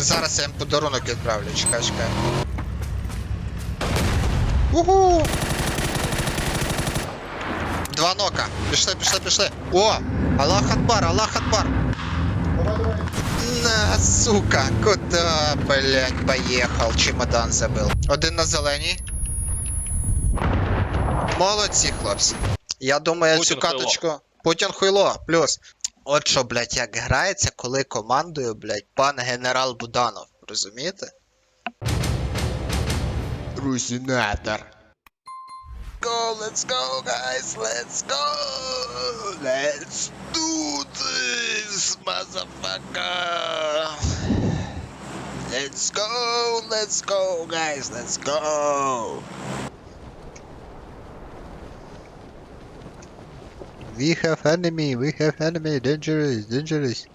Зараз я їм подарунок відправлю, чекай, чекай. Угу! Два нока. Пішли, пішли, пішли. О! Аллах Акбар, Аллах Акбар. На, сука, куда, блядь, поехал, чемодан забыл. Один на зеленій. Молодці, хлопці. Я думаю, Путін цю хуйло. каточку. Путін хуйло, плюс. От що, блядь, як грається, коли командує, блядь, пан генерал Буданов. Розумієте? Русінатор. Go, let's go, guys, let's go! Let's do this, motherfucker! Let's go, let's go, guys, let's go! We have enemy, we have enemy, dangerous, dangerous.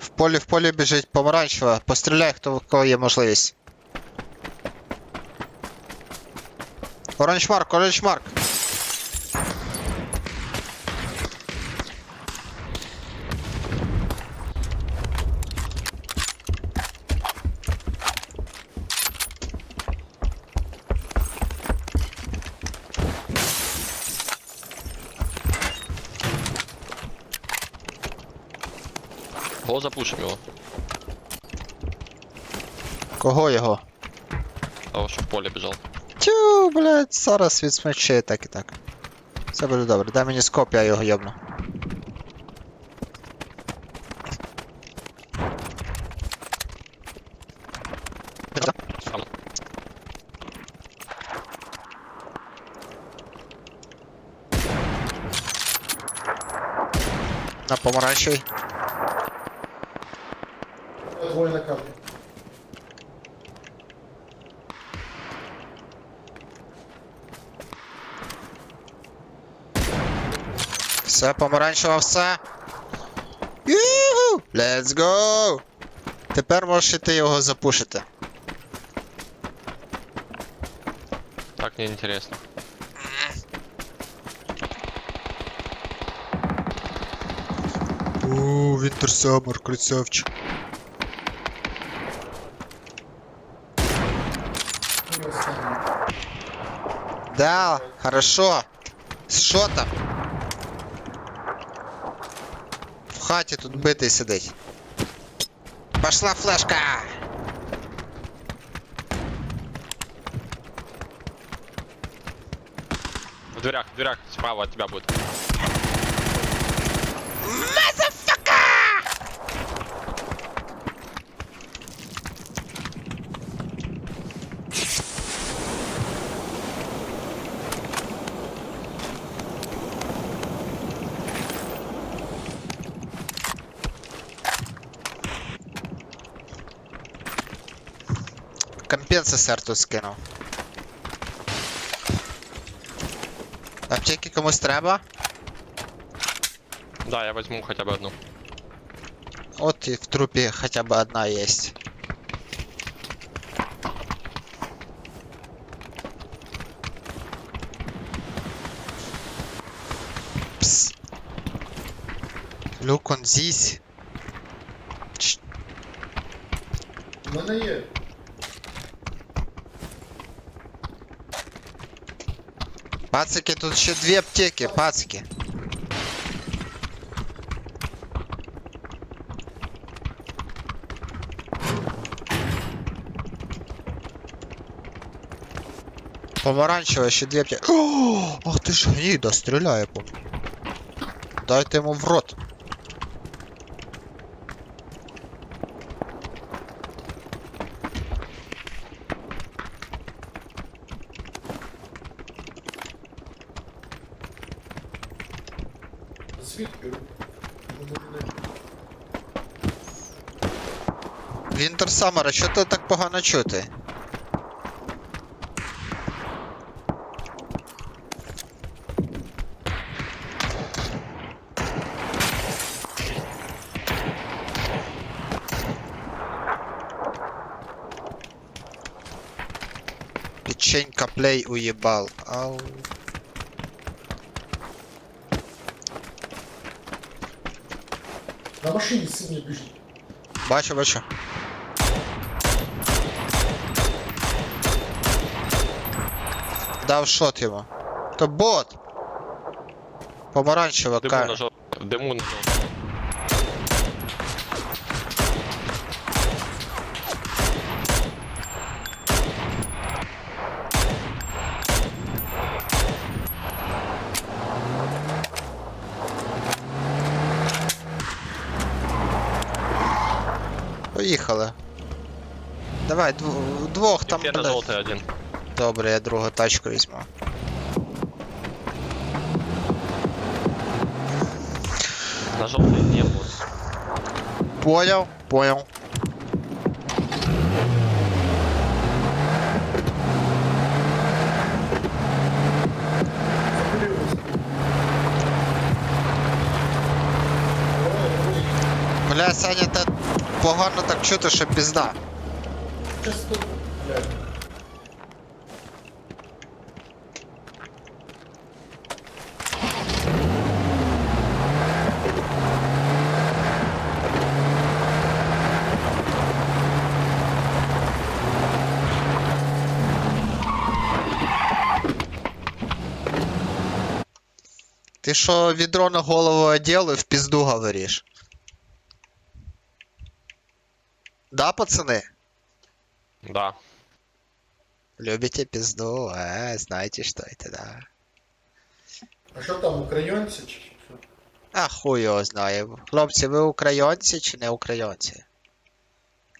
В полі в полі біжить помаранчева. Постріляй, хто в кого є можливість. Оранж марк, оранж марк. Го запушим його. Кого його? Того, що в поле біжав. Тю, блядь, зараз відсмочи так і так. Все буде добре, дай мені скоп, я його йобну. На помаранчевий. Двоє на карті. Все, помаранчева, все. Юху! Let's go! Тепер можеш іти його запушити. Так не інтересно. Ууу, Вінтер Саммер, красавчик. Ну. Да, хорошо. Що там? Хаті тут битий сидить. Пошла флешка! В дверях, в дверях справа от тебя будет. Компенсатор тут скинув. Аптеки комусь треба? Да, я возьму хотя бы одну. От і в трупі хоча б одна есть. Пс. Look on this. Ч- У мене є. Пацики, тут ще дві аптеки, пацики. Помаранчева, ще дві аптеки. Ах ти ж гніда, стріляє по мені. Дайте йому в рот. Самара, що ти так погано чути? Печенька плей уебал. Ау. На машине синий бежит. Бачу, бачу. Дав шот йому. То бот. Помаранчева Диму на жов... Диму на. Поїхали. Давай, дв- двох там. Інферно блядь. жовтий один. Добре, я другу тачку візьму. На жовтий понял. Закурилися. Ой, ой. Бля, Саня, та погано так чути, що пізда. Блядь. Ти що відро на голову одел і в пізду говориш? Да, пацаны? Да. Любите пизду? А, знаете, что это, да. А що там, українці чи що? А хуй його знає. Хлопці, ви українці чи не українці?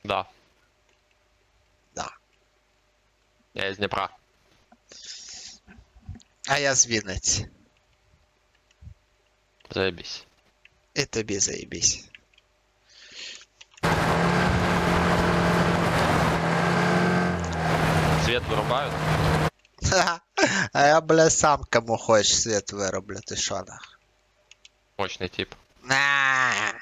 Да. Да. Я из Днепра. А я з Вінниці. Заебись. І тобі заєбісь. Свет вырубают? Ха-ха. А я, бля, сам кому хочеш світ вироблю, ти шо нах? Мощный тип. На.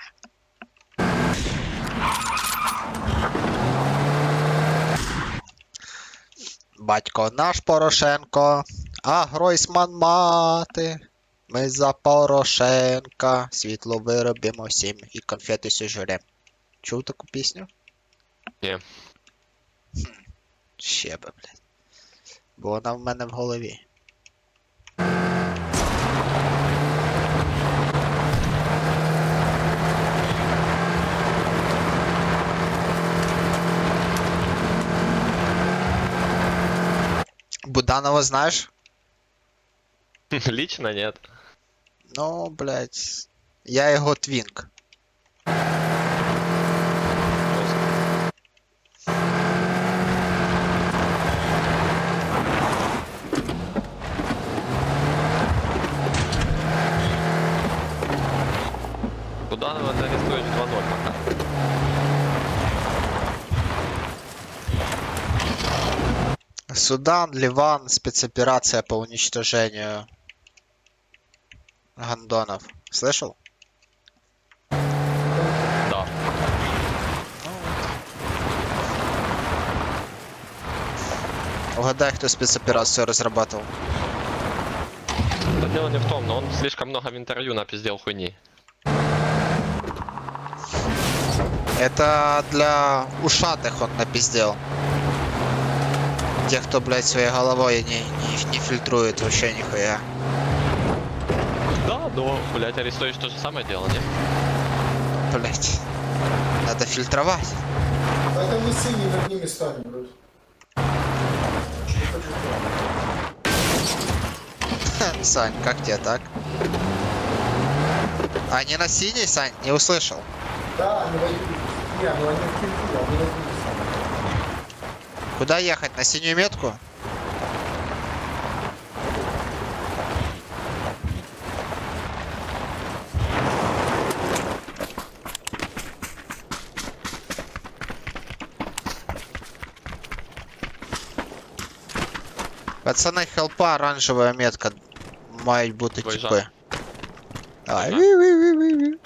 Батько наш Порошенко, а Гройсман мати. Ми за Порошенка світло виробимо всім і конфети сожрем. Чув таку пісню? Ні. Хм, Ще би, блядь. Бо вона в мене в голові. Буданова знаєш? Лично нет. Ну, блядь. Я його твінк. Буданова зарестуешь 2-0 пока. Судан, Ливан, спецоперация по уничтожению гандонов. Слышал? Да. Угадай, кто спецоперацию разрабатывал. Да дело не в том, но он слишком много в интервью напиздел хуйни. Это для ушатых он напиздел. Тех, кто, блядь, своей головой не, не, не фильтрует вообще нихуя. Да, но, блять, арестуешь то же самое дело, не? Блядь. Надо фильтровать. Там не синій над ними хочу Ха, Сань, как тебе так? А не на синий, Сань? Не услышал. Да, они воюют. Не, ну они в кирпиче, а они воюют сами. Куда ехать? На синюю метку? Пацаны, хелпа, оранжевая метка. Мають бути Виїжджай. типи. Давай. Виїжджай. Ві-ві-ві-ві-ві.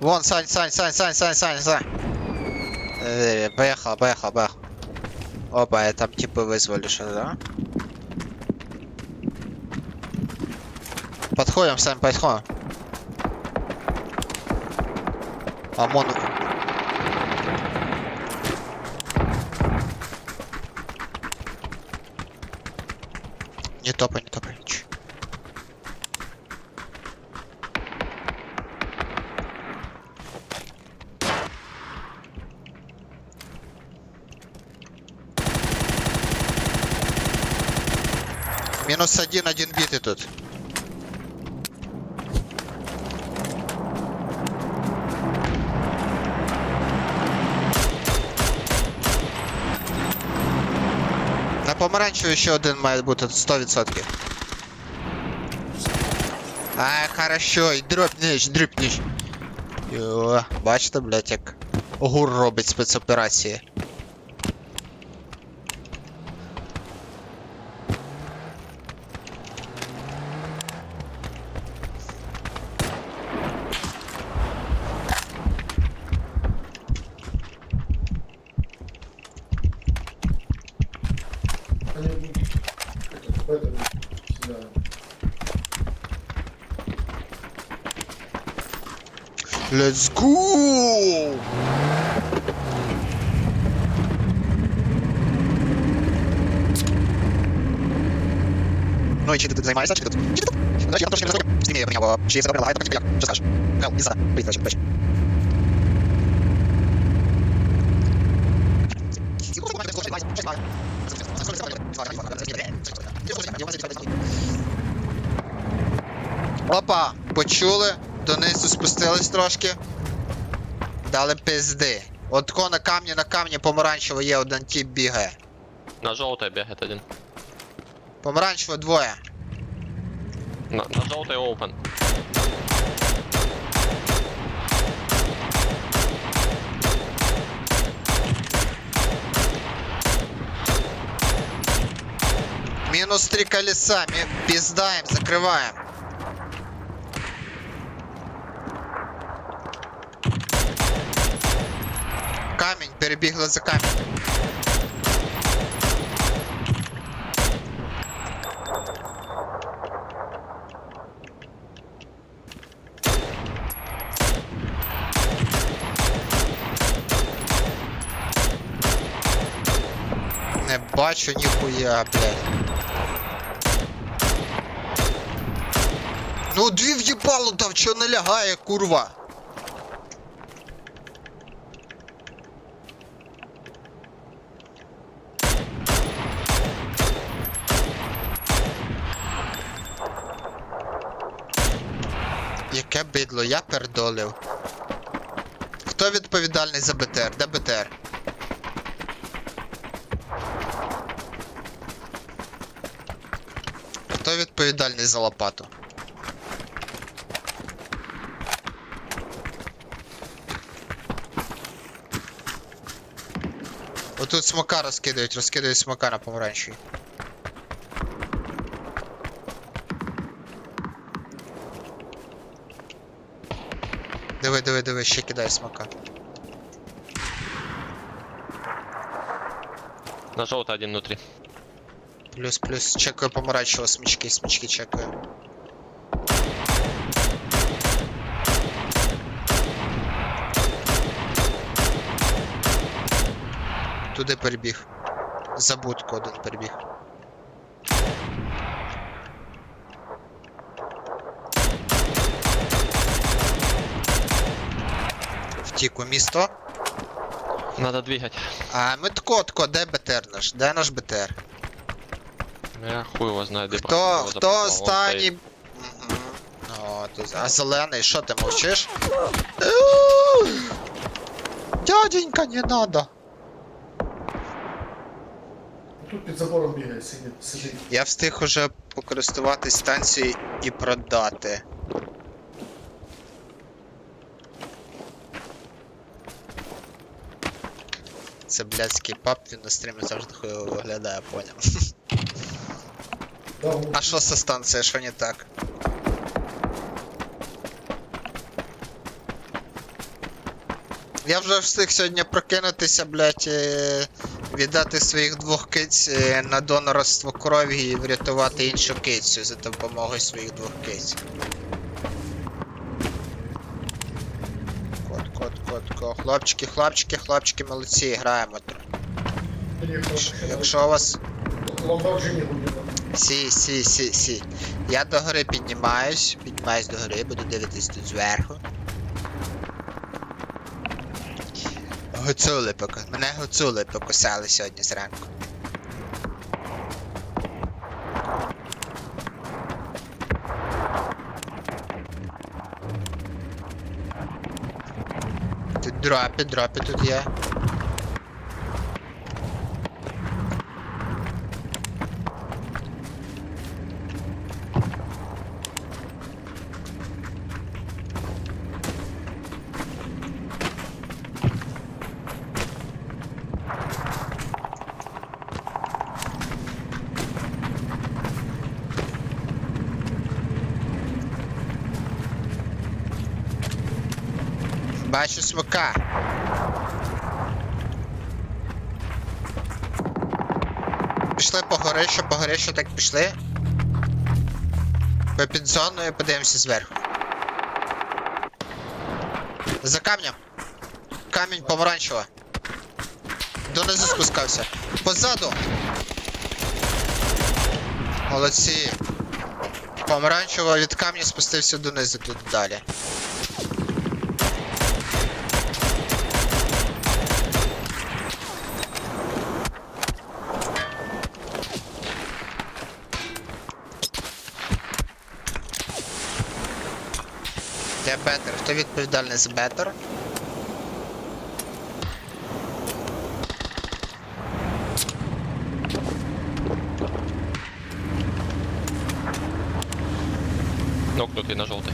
Вон, Сань, Сань, Сань, Сань, Сань, Сань, Сань. Э, Поехал, поехал, поехал. Опа, я там типа вызвали что да? Подходим, Сань, подходим. ОМОН. Не топай, не топай. Чш. Минус один, один битый тут. На помаранчеву ще один має бути 100%. А, хорошо, і дропніш, дропніш. Йо, бачите, блядь, як гур робить спецоперації. Let's go! Ну і чи ти тут займаєшся, чи ти тут? Чи ти тут? Ну, я там трошки не знаю, знімі про нього, чи я себе прилагаю, так як, що скажеш? Кал, не знаю, привіт, короче, короче. Опа, почули, донизу спустились трошки. Дали пизди. От тако на камні, на камні помаранчево є один тип бігає. На желтой бегает один. Помаранчево двоє. На, на желтой open. Мінус три колеса, ми піздаєм, закриваєм. Камінь, перебігли за камінь. Не бачу ніхуя, блядь. Ну дві в'їбало там, чо не лягає, курва. Яке я пердолив. Хто відповідальний за БТР? Де БТР? Хто відповідальний за лопату? Отут смока розкидають, розкидають смока на помаранчевій. Диви, диви, диви, ще кидає смока. На желтой один внутри. Плюс, плюс, чекаю помаранчево смічки, смічки чекаю. Туди перебіг. За будку один перебіг. Втік у місто. Надо двигать. А ми тако, тако, де БТР наш? Де наш БТР? Я хуй его знает, где Хто, хто останній. Мгм. О, ти... А зелений, що ти мовчиш? Дяденька, не надо. Тут під забором бігає, сидить, сидить. Я встиг уже покористуватись станцією і продати. Це блядський пап, він на стрімі завжди хуйово виглядає, поняв. А що со станцією, що не так? Я вже встиг сьогодні прокинутися, блядь, е, віддати своїх двох киць е, на донорство крові і врятувати іншу кицю за допомогою своїх двох киць. Хлопчики, хлопчики, хлопчики, молодці, граємо. Якщо у вас. Сі, сі, сі, сі. Я до гори піднімаюсь, піднімаюсь до гори, буду дивитись тут зверху. Гуцули поки. Мене гуцули покусали сьогодні зранку. Дропи, дропи тут є. Бачу смока. Пішли по горище, по горище так пішли. Ми під зоною подивимося зверху. За камнем. Камінь помаранчево. Донизу спускався. Позаду. Молодці. Помаранчево від камня спустився донизу тут далі. Відповідальний за бетер? Нокнутий на жовтий.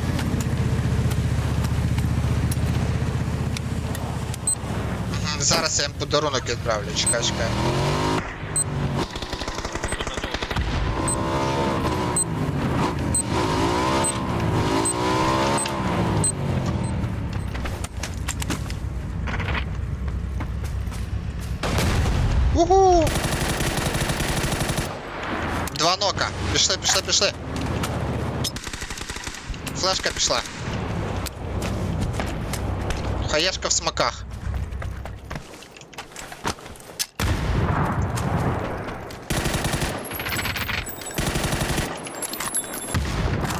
Зараз я їм подарунок відправлю, чекай, чекай. Пішли. Флешка пішла. Хаєшка в смаках.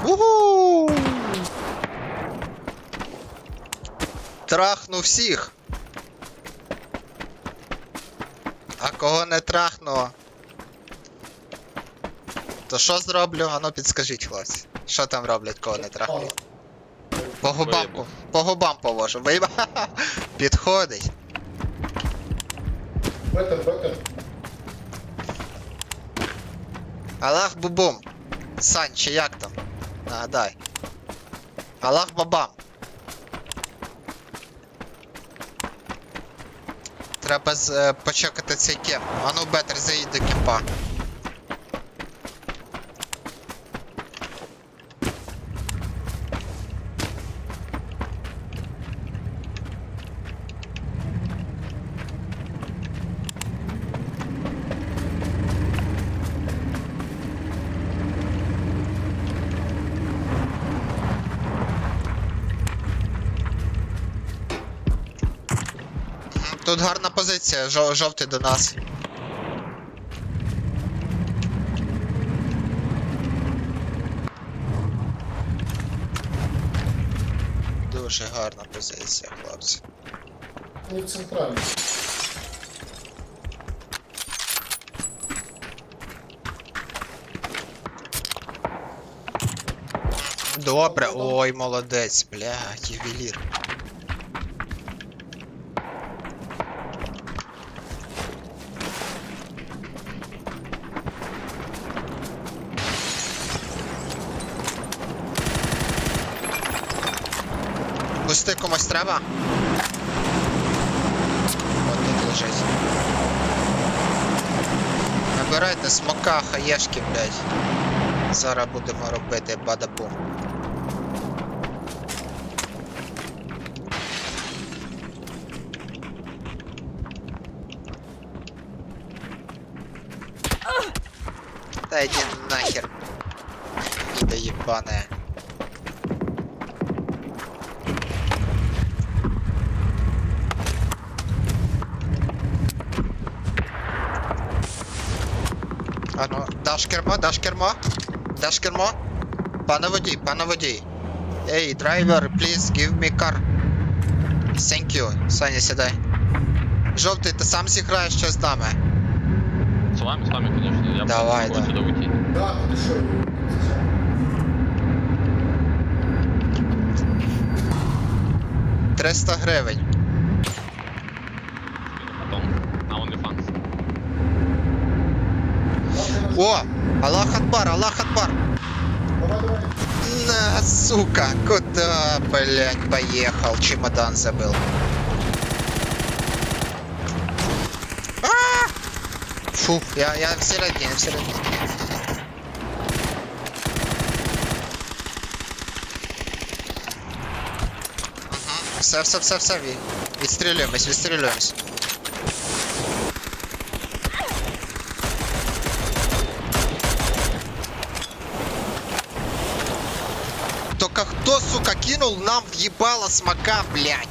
Уху! Трахну всіх. А кого не трахну? То що зроблю? Ану підскажіть, хлопці. Що там роблять, кого не трахну? По губам, Виїбу. по губам повожу. Виїба. Підходить. Бетер, бетер. Аллах бубум. Сань, чи як там? Нагадай. Аллах бабам. Треба з, е, почекати цей кем. Ану бетер заїдь до кемпа. Тут гарна позиція, жов- жовтий до нас. Дуже гарна позиція, хлопці. Не в центральній. Добре, ой, молодець, блядь, ювелір. треба. От тут лежить. Набирайте смака, хаєшки, блядь. Зараз будемо робити бадабум. Та йди нахер. Недоебаная. Кермо, даш кермо? Даш кермо? Пане водій, пане водій. Ей, драйвер, please give me car. Thank you. Саня, сідай. Жовтий, ти сам зіграєш що з нами? С вами, с вами, конечно. Я Давай, да. хочу уйти. Да, ну ти що? — 300 гривень. Потом на OnlyFans. О! Аллах Акбар, Аллах Акбар! Давай, давай. На, сука, куда, блядь, поехал? Чемодан забыл. А! Фу, я, я в середине, в середине. Мгм. Все, все, все, все, ві- відстрілюємось, відстрілюємось. Нам въебало смока, блядь?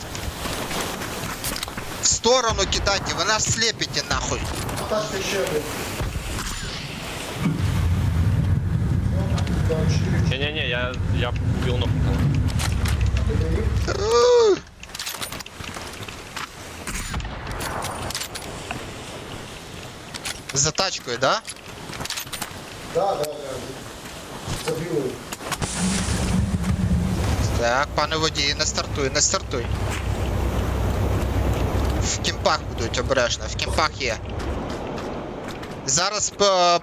В сторону кидайте, вы нас слепите нахуй. Не-не-не, я, я убил ногу. За тачкою, да? Да, да, да. За білою. Так, пане водій, не стартуй, не стартуй. В кімпах будуть обережно, в кімпах є. Зараз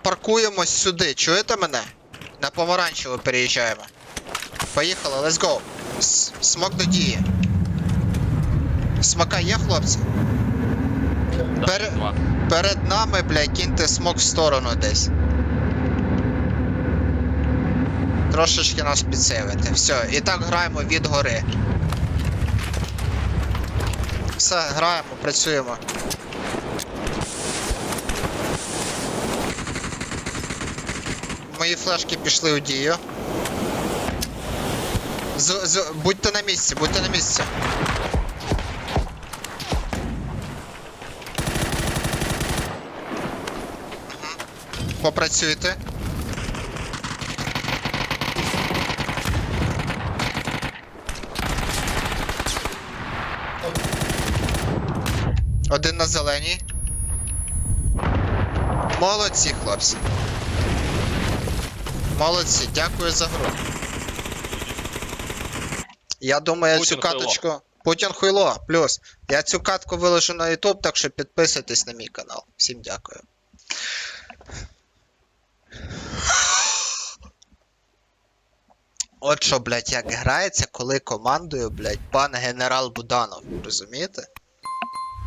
паркуємось сюди, чуєте мене? На помаранчево переїжджаємо. Поїхали, let's go. С- Смок до дії. Смока є, хлопці? Перед нами, блядь, киньте смок в сторону десь. Трошечки нас підсейвити. Все, і так граємо від гори. Все, граємо, працюємо. Мої флешки пішли у дію. З, з, будьте на місці, будьте на місці. Попрацюйте. Один на зеленій. Молодці, хлопці. Молодці, дякую за гру. Я думаю, я цю Путін хуйло. каточку. Путін хуйло, плюс. Я цю катку виложу на YouTube, так що підписуйтесь на мій канал. Всім дякую. От що, блядь, як грається, коли командує, блядь, пан генерал Буданов. Розумієте?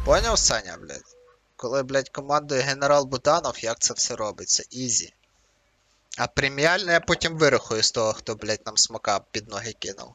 Поняв, Саня, блядь? Коли, блядь, командує генерал Буданов, як це все робиться? Ізі. А преміальне я потім вирахую з того, хто, блядь, нам смока під ноги кинув.